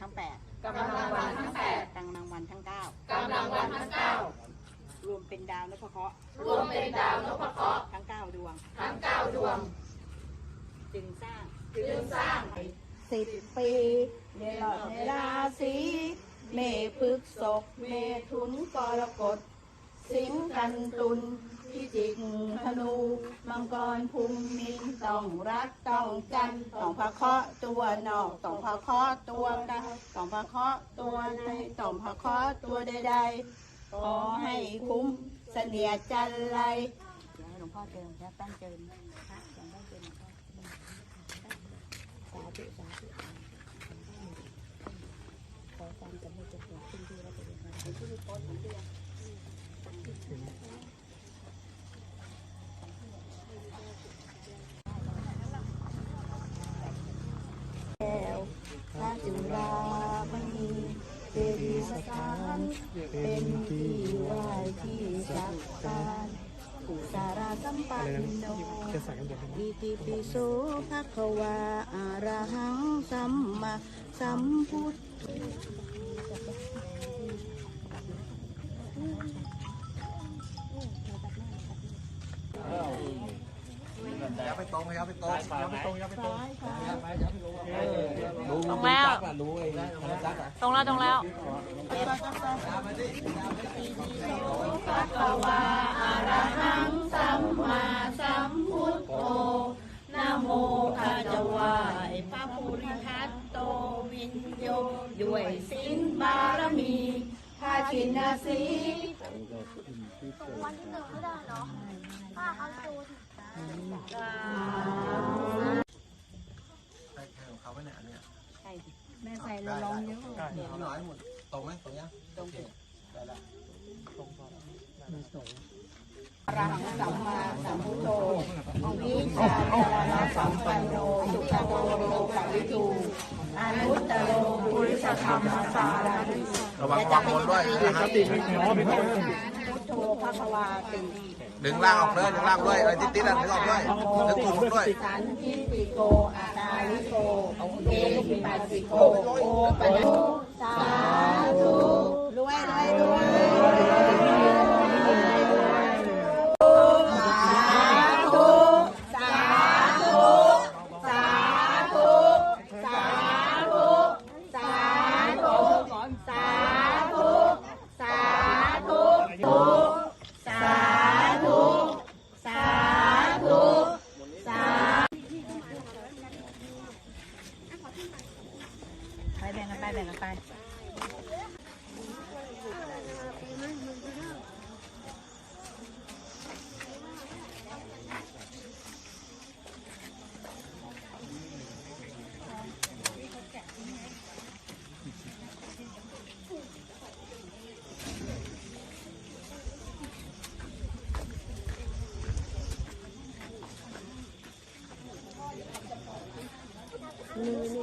ทั้งแปดกำลังวันทั้งแปดกำลังวันทั้งเก้ากำลังวันทั้งเก้ารวมเป็นดาวนพเคราะห์รวมเป็นดาวนพเคราะห์ทั้งเก้าดวง ทั้งเก้าดวง จึงสร้างจึงสร้างสิบปีในหลอดในราศีเมพฤกษกเมถุนกรกฎ สิงกันตุลพิจิกธนู มังกรภูมินต้องรักต้องจันต้องพระเคาะตัวนอกต้องพระเคาะตัวกันต้องพระเคาะตัวในต้องพระเคาะตัวใดๆขอให้คุ้มเสนียจันไรหลวงพ่อเจิมแล้วตั้งเจิมพระอย่างได้เจิมหลวงพ่อสาธุสาธุขอความสำเร็จจะเกิดขึ้นที่เราเรียนมาที่มีโพสต์ขอ งเดือนพระจุฬามณีเจดีย์สถานเป็นที่ไหว้ที่สักการอุสาราสัมปันโนอิติปิโสภะคะวาอะระหังสัมมาสัมพุทธ ตรงพยายมไปตรพี่ยตรงไปตรงพไปตำรู้ตรงแล้วตรงแล้วตรงแล้วปัตวาอรหังสัมมาสัมพุทโธนะโมคะจวายพระภูริทัตโตวินโยด้วยสินบารมีพาชินสีวันที่หนึ่งไม่ได้เหรอป้าเอาตู ใครของเขาไว้เนี่ยอันเนี้ยใช่แม่ใส่ละลองเยอะเอาหน่อยให้หมดตรงไหมตรงยังตรงได้แล้วอมันตรังสัมมาสัมพุทโธวิชาจารณสัมปันโนสุขโตโลกวิทูอนุตตโรปุริสธรรมสารติระวังควางบนด้วยนะครับพุทโธภควาติ ดึงล่างออกเลยดึงล่างด้วยอะไรติดๆอะดึงออกด้วยดึงกลุ่มออกด้วยสันทิติโกอาตาลิโกเอหิปัสสิโกโอปัญโนสา แบ่งกันไปนี่